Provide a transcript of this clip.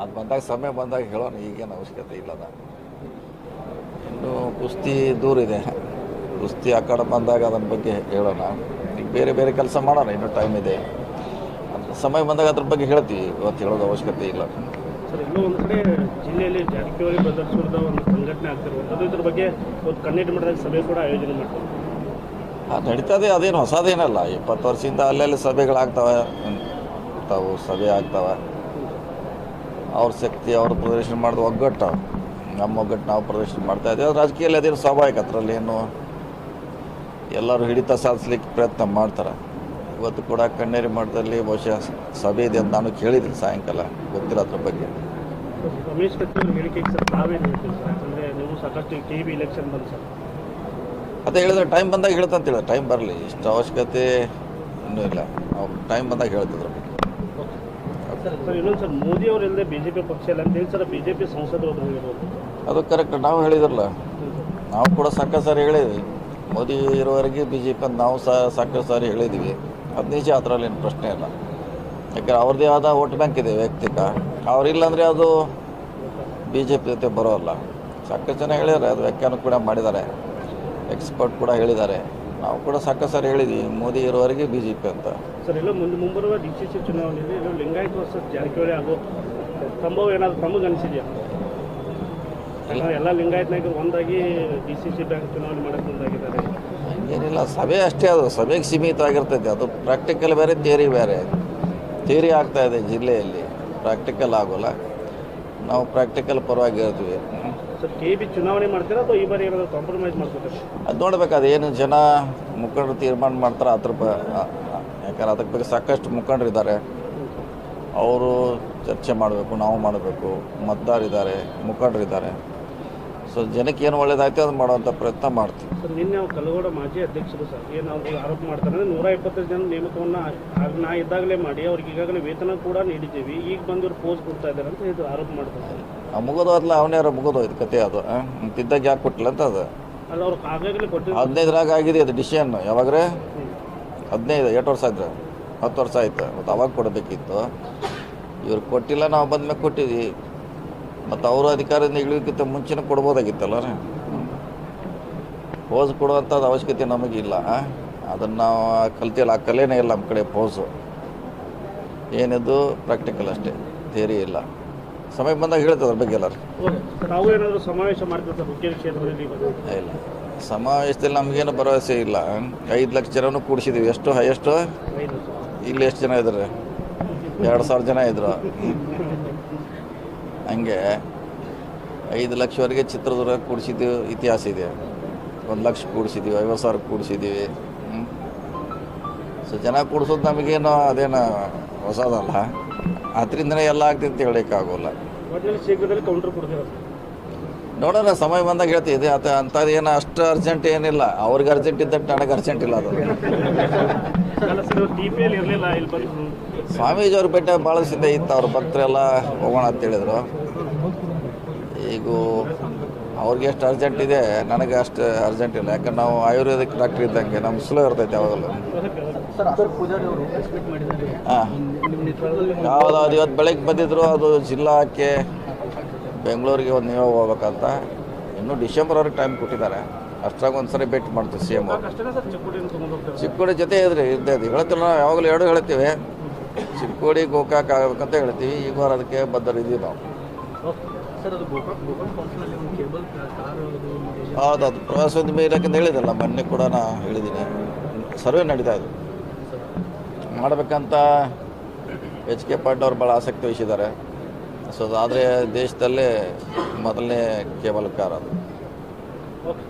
ಅದು ಬಂದಾಗ ಸಮಯ ಬಂದಾಗ ಹೇಳೋಣ ಈಗೇನು ಅವಶ್ಯಕತೆ ಇಲ್ಲದ. ಇನ್ನು ಕುಸ್ತಿ ದೂರ ಇದೆ. ಕುಸ್ತಿ ಆ ಕಡೆ ಬಂದಾಗ ಅದನ್ನ ಬಗ್ಗೆ ಹೇಳೋಣ. ಈಗ ಬೇರೆ ಬೇರೆ ಕೆಲಸ ಮಾಡೋಣ ಇನ್ನೂ ಟೈಮ್ ಇದೆ. ಸಮಯ ಬಂದಾಗ ಅದ್ರ ಬಗ್ಗೆ ಹೇಳ್ತೀವಿ. ಇವತ್ತು ಹೇಳೋದು ಅವಶ್ಯಕತೆ ಇಲ್ಲ. ಸರ್ ಇನ್ನೂ ಒಂದು ಕಡೆ ಜಿಲ್ಲೆಯಲ್ಲಿ ಜಾರಕಿಹೊಳಿ ಬ್ರದರ್ಸ್ ವಿರುದ್ಧ ಒಂದು ಸಂಘಟನೆ ಆಗ್ತಿರುವಂಥದ್ದು ಇದ್ರ ಬಗ್ಗೆ ಒಂದು ಕನ್ನಡ ಮಟ್ಟದಲ್ಲಿ ಸಭೆ ಕೂಡ ಆಯೋಜನೆ ಮಾಡ್ತಾರೆ. ಅದು ನಡೀತದೆ ಅದೇನು ಹೊಸದೇನಲ್ಲ ಇಪ್ಪತ್ತು ವರ್ಷದಿಂದ ಅಲ್ಲೆಲ್ಲಿ ಸಭೆಗಳಾಗ್ತವೆ. ತಾವು ಸಭೆ ಆಗ್ತಾವೆ. ಅವ್ರ ಶಕ್ತಿ ಅವ್ರು ಪ್ರದರ್ಶನ ಮಾಡಿದ ಒಗ್ಗಟ್ಟು. ನಮ್ಮ ಒಗ್ಗಟ್ಟು ನಾವು ಪ್ರದರ್ಶನ ಮಾಡ್ತಾ ಇದ್ದೀವಿ. ರಾಜಕೀಯದಲ್ಲಿ ಅದೇನು ಸ್ವಾಭಾವಿಕ ಅದರಲ್ಲಿ ಏನು ಎಲ್ಲರೂ ಹಿಡಿತ ಸಾಧಿಸ್ಲಿಕ್ಕೆ ಪ್ರಯತ್ನ ಮಾಡ್ತಾರೆ. ಇವತ್ತು ಕೂಡ ಕಣ್ಣೇರಿ ಮಠದಲ್ಲಿ ಬಹುಶಃ ಸಭೆ ಇದೆ ಅಂತ ನಾನು ಕೇಳಿದ್ದೀನಿ ಸಾಯಂಕಾಲ. ಗೊತ್ತಿಲ್ಲ ಅದ್ರ ಬಗ್ಗೆ. ರಮೇಶ್ ಅದೇ ಹೇಳಿದ್ರೆ ಟೈಮ್ ಬಂದಾಗ ಹೇಳ್ತಂತ ಟೈಮ್ ಬರಲಿ. ಇಷ್ಟು ಅವಶ್ಯಕತೆ ಇನ್ನೂ ಇಲ್ಲ. ಅವ್ರು ಟೈಮ್ ಬಂದಾಗ ಹೇಳ್ತಿದ್ರು. ಸರ್ ಇನ್ನೊಂದು ಸರ್ ಮೋದಿ ಅವರು ಇಲ್ಲದೆ ಬಿ ಜೆ ಪಿ ಪಕ್ಷ ಇಲ್ಲ ಅಂತೇಳಿ ಸರ್ ಸಂಸದರು ಅದು ಕರೆಕ್ಟ್ ನಾವು ಹೇಳಿದ್ರಲ್ಲ. ನಾವು ಕೂಡ ಸಾಕಷ್ಟು ಸಾರಿ ಹೇಳಿದ್ವಿ. ಮೋದಿ ಇರೋವರೆಗೆ ಬಿ ಜೆ ಪಿ ಅಂತ ನಾವು ಸಹ ಸಾಕಷ್ಟು ಸಾರಿ ಹೇಳಿದ್ವಿ. ಅದು ನಿಜ ಅದರಲ್ಲಿ ಏನು ಪ್ರಶ್ನೆ ಇಲ್ಲ. ಯಾಕಂದ್ರೆ ಅವ್ರದ್ದೇ ಆದ ವೋಟ್ ಬ್ಯಾಂಕ್ ಇದೆ ವೈಯಕ್ತಿಕ. ಅವ್ರಿಲ್ಲ ಅಂದರೆ ಅದು ಬಿ ಜೆ ಪಿ ಜೊತೆ ಬರೋಲ್ಲ. ಸಾಕಷ್ಟು ಜನ ಹೇಳಿದ್ದಾರೆ ಅದು ವ್ಯಾಖ್ಯಾನ ಕೂಡ ಮಾಡಿದ್ದಾರೆ. ಎಕ್ಸ್ಪರ್ಟ್ ಕೂಡ ಹೇಳಿದ್ದಾರೆ. ನಾವು ಕೂಡ ಸಾಕು ಸರ್ ಹೇಳಿದ್ವಿ ಮೋದಿ ಇರುವವರೆಗೆ ಬಿ ಜೆ ಪಿ ಅಂತ. ಸರ್ ಎಲ್ಲ ಮುಂದೆ ಮುಂಬರುವ ಸಿ ಚುನಾವಣೆಯಲ್ಲಿ ಎಲ್ಲ ಲಿಂಗಾಯತ್ ವರ್ಸಸ್ ಜಾರಕಿಹೊಳಿ ಆಗೋ ಸಂಭವ ಏನಾದರೂ ತಮಗೆ ಅನಿಸಿದೆಯಾ ಎಲ್ಲ ಲಿಂಗಾಯತ್ ನಾಯಕರು ಒಂದಾಗಿ ಡಿ ಸಿ ಸಿ ಬ್ಯಾಂಕ್ ಚುನಾವಣೆ ಮಾಡಕ್ಕೆ ಮುಂದಾಗಿದ್ದಾರೆ. ಏನಿಲ್ಲ ಸಭೆ ಅಷ್ಟೇ ಅದು ಸಭೆಗೆ ಸೀಮಿತ ಆಗಿರ್ತೈತೆ ಅದು ಪ್ರಾಕ್ಟಿಕಲ್ ಬೇರೆ ಥಿಯರಿ ಬೇರೆ. ಥಿಯರಿ ಆಗ್ತಾ ಇದೆ ಜಿಲ್ಲೆಯಲ್ಲಿ ಪ್ರಾಕ್ಟಿಕಲ್ ಆಗೋಲ್ಲ. ನಾವು ಪ್ರಾಕ್ಟಿಕಲ್ ಪರವಾಗಿ ಹೇಳ್ತೀವಿ. ಅದು ನೋಡ್ಬೇಕು ಏನು ಜನ ಮುಖಂಡರು ತೀರ್ಮಾನ ಮಾಡ್ತಾರೆ ಅದ್ರ ಬ ಯಾಕಂದ್ರೆ ಅದಕ್ಕೆ ಬಗ್ಗೆ ಸಾಕಷ್ಟು ಮುಖಂಡರಿದ್ದಾರೆ ಅವರು ಚರ್ಚೆ ಮಾಡಬೇಕು ನಾವು ಮಾಡಬೇಕು ಮತದಾರಿದ್ದಾರೆ ಮುಖಂಡರಿದ್ದಾರೆ ಸೊ ಜನಕ್ಕೆ ಏನು ಒಳ್ಳೇದಾಯ್ತು ಅದು ಮಾಡುವಂಥ ಪ್ರಯತ್ನ ಮಾಡ್ತೀವಿ. ನಿನ್ನೆ ಕಲಗೋಡ ಮಾಜಿ ಅಧ್ಯಕ್ಷರು ಸರ್ ಏನು ಅವ್ರು ಆರೋಪ ಮಾಡ್ತಾರೆ ಅಂದರೆ ನೂರ ಇಪ್ಪತ್ತೈದು ಜನ ನೇಮಕವನ್ನು ನಾ ಇದ್ದಾಗಲೇ ಮಾಡಿ ಅವ್ರಿಗೆ ಈಗಾಗಲೇ ವೇತನ ಕೂಡ ನೀಡಿದ್ದೀವಿ ಈಗ ಬಂದು ಪೋಸ್ ಪೋಸ್ಟ್ ಕೊಡ್ತಾ ಇದ್ದಾರೆ ಅಂತ ಇದು ಆರೋಪ ಮಾಡ್ತಾರೆ. ಮುಗಿದೋದ್ಲ ಅವನೇರ ಮುಗಿದೋಯ್ತು ಕತೆ ಅದು ತಿದ್ದಾಗ ಯಾಕೆ ಕೊಟ್ಟಿಲ್ಲ ಅಂತ ಅದು. ಹದಿನೈದ್ರಾಗ ಆಗಿದೆ ಅದು ಡಿಸಿಷನ್ ಯಾವಾಗ್ರೆ? ಹದಿನೈದು ಎಷ್ಟು ವರ್ಷ ಆದ್ರೆ ಹತ್ತು ವರ್ಷ ಆಯ್ತು. ಮತ್ತು ಅವಾಗ ಕೊಡಬೇಕಿತ್ತು. ಇವ್ರು ಕೊಟ್ಟಿಲ್ಲ ನಾವು ಬಂದ್ಮೇಲೆ ಕೊಟ್ಟಿದ್ವಿ. ಮತ್ತು ಅವರು ಅಧಿಕಾರದಿಂದ ಇಳಿಯೋಕ್ಕಿಂತ ಮುಂಚೆನೇ ಕೊಡ್ಬೋದಾಗಿತ್ತಲ್ಲ ರೀ ಪೋಸ್ ಕೊಡುವಂಥದ್ದು ಅವಶ್ಯಕತೆ ನಮಗಿಲ್ಲ ಅದನ್ನು ನಾವು ಕಲ್ತಿಲ್ಲ ಆ ಕಲೆನೇ ಇಲ್ಲ ನಮ್ಮ ಕಡೆ ಪೋಸು. ಏನಿದ್ದು ಪ್ರಾಕ್ಟಿಕಲ್ ಅಷ್ಟೇ ಥೇರಿ ಇಲ್ಲ. ಸಮಯ ಬಂದಾಗ ಹೇಳ್ತದೆ ಅದ್ರ ಬಗ್ಗೆ ಎಲ್ಲರೂ. ತಾವು ಏನಾದರೂ ಸಮಾವೇಶ ಮಾಡ್ತೀವಿ ಸರ್ ಹುಕ್ಕೇರಿ ಕ್ಷೇತ್ರದಲ್ಲಿ ಇಲ್ಲ ಸಮಾವೇಶದಲ್ಲಿ ನಮಗೇನು ಭರವಸೆ ಇಲ್ಲ. ಐದು ಲಕ್ಷ ಜನನು ಕೂಡಿಸಿದ್ದೀವಿ ಎಷ್ಟು ಹೈಯೆಸ್ಟ್ ಇಲ್ಲಿ ಎಷ್ಟು ಜನ ಇದ್ದಾರೆ? ಎರಡು ಸಾವಿರ ಜನ ಇದ್ರು. ಹಂಗೆ ಐದು ಲಕ್ಷವರೆಗೆ ಚಿತ್ರದುರ್ಗ ಕೂಡಿಸಿದ್ದೀವಿ ಇತಿಹಾಸ ಇದೆ. ಒಂದು ಲಕ್ಷ ಕೂಡಿಸಿದ್ದೀವಿ ಐವತ್ತು ಸಾವಿರ ಕೂಡಿಸಿದ್ದೀವಿ ಸೊ ಜನ ಕೂಡಿಸೋದು ನಮಗೇನು ಅದೇನು ಹೊಸದಲ್ಲ. ಅದರಿಂದನೇ ಎಲ್ಲ ಆಗ್ತದೆ ಅಂತ ಹೇಳೋಕ್ಕಾಗೋಲ್ಲ. ಒಟ್ಟಿನಲ್ಲಿ ಶೀಘ್ರದಲ್ಲಿ ಕೌಂಟರ್ ಕೊಡ್ತೀರಾ ನೋಡೋಣ ಸಮಯ ಬಂದಾಗ ಹೇಳ್ತಿದ್ದೆ ಅದು ಅಂಥದ್ದು ಏನು ಅಷ್ಟು ಅರ್ಜೆಂಟ್ ಏನಿಲ್ಲ. ಅವ್ರಿಗೆ ಅರ್ಜೆಂಟ್ ಇದ್ದಟ್ಟು ನನಗೆ ಅರ್ಜೆಂಟ್ ಇಲ್ಲ ಅದು. ಸ್ವಾಮೀಜಿ ಅವ್ರ ಬೆಟ್ಟ ಭಾಳ ಸಿದ್ಧ ಇತ್ತು. ಅವ್ರ ಭಕ್ತರೆಲ್ಲ ಹೋಗೋಣ ಅಂತ ಹೇಳಿದ್ರು. ಈಗ ಅವ್ರಿಗೆ ಎಷ್ಟು ಅರ್ಜೆಂಟ್ ಇದೆ ನನಗೆ ಅಷ್ಟು ಅರ್ಜೆಂಟ್ ಇಲ್ಲ. ಯಾಕಂದ್ರೆ ನಾವು ಆಯುರ್ವೇದಿಕ್ ಡಾಕ್ಟ್ರ್ ಇದ್ದಂಗೆ ನಮ್ಮ ಸ್ಲೋ ಇರ್ತೈತೆ ಯಾವಾಗಲೂ. ಹಾಂ. ಅದು ಇವತ್ತು ಬೆಳಗ್ಗೆ ಬಂದಿದ್ರು ಅದು ಜಿಲ್ಲಾಕ್ಕೆ ಬೆಂಗಳೂರಿಗೆ ಒಂದು ನೀವು ಹೋಗ್ಬೇಕಂತ. ಇನ್ನೂ ಡಿಸೆಂಬರ್ವರೆಗೆ ಟೈಮ್ ಕೊಟ್ಟಿದ್ದಾರೆ. ಅಷ್ಟಾಗಿ ಒಂದು ಸರಿ ಭೇಟಿ ಮಾಡ್ತೀವಿ ಸಿ ಎಂ ಚಿಕ್ಕೋಡಿ ಜೊತೆ ಇದ್ರಿ ಇದ್ದೇ ಇದೆ ಹೇಳ್ತಿಲ್ಲ ನಾವು ಯಾವಾಗಲೂ ಎರಡು ಹೇಳ್ತೀವಿ. ಚಿಕ್ಕೋಡಿ ಗೋಕಾಕ್ ಆಗ್ಬೇಕಂತ ಹೇಳ್ತೀವಿ. ಈಗ ಅದಕ್ಕೆ ಬದ್ಧರಿದ್ದೀವಿ ನಾವು. ಸರ್ ಅದು ಹೌದು ಪ್ರವಾಸೋದ್ಯಮ ಇಲಾಖೆಯಿಂದ ಹೇಳಿದಲ್ಲ ಮೊನ್ನೆ ಕೂಡ ನಾನು ಹೇಳಿದ್ದೀನಿ. ಸರ್ವೆ ನಡೀತಾ ಇದೆ. ಮಾಡಬೇಕಂತ ಎಚ್ ಕೆ ಪಾಟ್ ಅವರು ಭಾಳ ಆಸಕ್ತಿ ವಹಿಸಿದ್ದಾರೆ. ಸೊ ಅದಾದರೆ ದೇಶದಲ್ಲೇ ಮೊದಲನೇ ಕೇಬಲ್ ಕಾರ್ ಅದು. ಓಕೆ